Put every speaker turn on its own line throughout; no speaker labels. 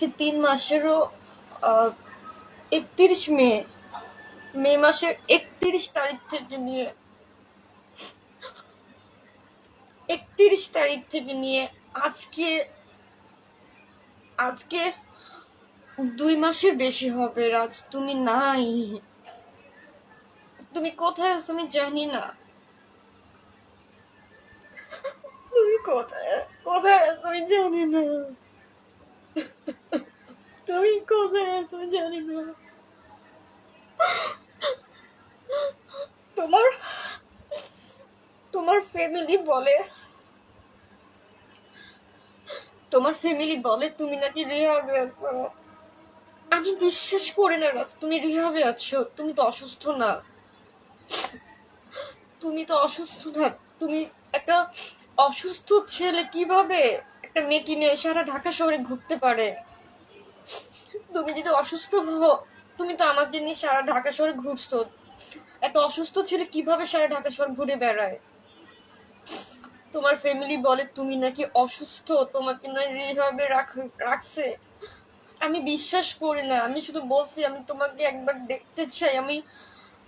আজকে তিন মাসেরও একত্রিশ মে মে মাসের একত্রিশ তারিখ থেকে নিয়ে, একত্রিশ তারিখ থেকে নিয়ে আজকে আজকে দুই মাসের বেশি হবে রাজ, তুমি নাই। তুমি কোথায় আছো আমি জানি না। তুমি কোথায় কোথায় আছো আমি জানি না। তোমার তোমার ফ্যামিলি বলে তোমার ফ্যামিলি বলে তুমি নাকি রিহাবে আছো? আমি বিশ্বাস করি না, রাজ, তুমি রিহাবে আছো, তুমি তো অসুস্থ না। তুমি তো অসুস্থ না, তুমি একটা অসুস্থ ছেলে কীভাবে একটা মেয়েকে নিয়ে সারা ঢাকা শহরে ঘুরতে পারে? তুমি যদি অসুস্থ হো তুমি তো আমাকে নিয়ে সারা ঢাকা শহরে ঘুরছো। একটা অসুস্থ ছেলে কীভাবে সারা ঢাকা শহর ঘুরে বেড়ায়? তোমার ফ্যামিলি বলে তুমি নাকি অসুস্থ, তোমাকে না রিহাবে রাখ রাখছে। আমি বিশ্বাস করি না, আমি শুধু বলছি আমি তোমাকে একবার দেখতে চাই। আমি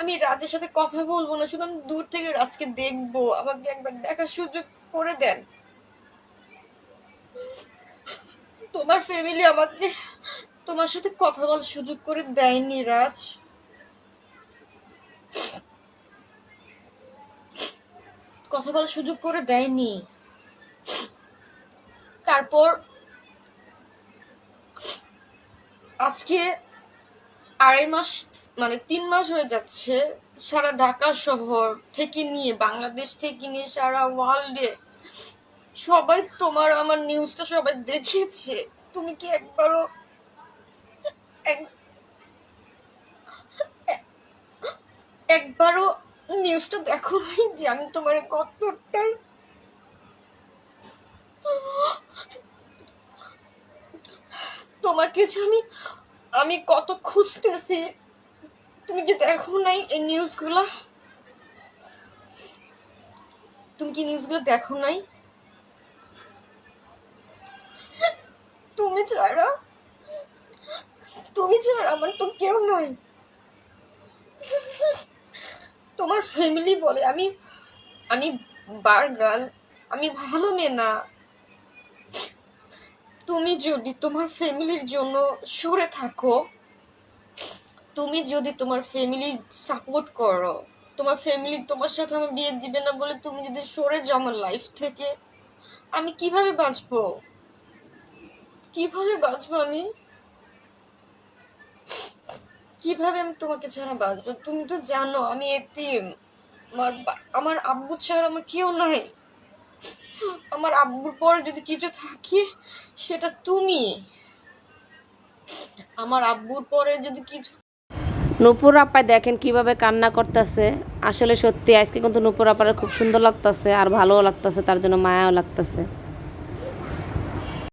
আমি রাজের সাথে কথা বলব না, শুধু আমি দূর থেকে রাজকে দেখব। আমাকে একবার দেখার সুযোগ করে দেন। তোমার ফ্যামিলি আমাকে তোমার সাথে কথা বলার সুযোগ করে দেয়নি, রাজ। কথা বলার সুযোগ করে দেয়নি। তারপর আজকে আড়াই মাস মানে তিন মাস হয়ে যাচ্ছে সারা ঢাকা শহর থেকে নিয়ে, বাংলাদেশ থেকে নিয়ে, সারা ওয়ার্ল্ডে। সবাই তোমার, আমার নিউজটা সবাই দেখিয়েছে। তুমি কি একবারও এক- এক- একবারও নিউজটা দেখো যে আমি তোমার কতটা তোমাকে যে আমি আমি কত খুঁজতেছি। তুমি কি দেখো নাই এই নিউজগুলা তুমি কি নিউজগুলো দেখো নাই? তুমি ছাড়া তুমি ছাড়া আমার তো কেউ নাই। তোমার ফ্যামিলি বলে, আমি আমি বারগাল, আমি ভালো মেয়ে না। তুমি যদি তোমার ফ্যামিলির জন্য সরে থাকো, তুমি যদি তোমার ফ্যামিলি সাপোর্ট করো, তোমার ফ্যামিলি তোমার সাথে আমার বিয়ে দিবে না বলে তুমি যদি সরে যাও আমার লাইফ থেকে, আমি কীভাবে বাঁচবো? কীভাবে বাঁচবো আমি? কীভাবে আমি তোমাকে ছাড়া বাঁচবো? তুমি তো জানো, আমি এতিম আমার আমার আব্বু ছাড়া আমার কেউ নাই। আমার আব্বুর পরে যদি কিছু থাকে, সেটা তুমি। আমার আব্বুর পরে যদি কিছু
নূপুর আপায় দেখেন কীভাবে কান্না করতেছে। আসলে সত্যি, আজকে কিন্তু নূপুর আপার খুব সুন্দর লাগতেছে আর ভালোও লাগতেছে, তার জন্য মায়াও লাগতেছে।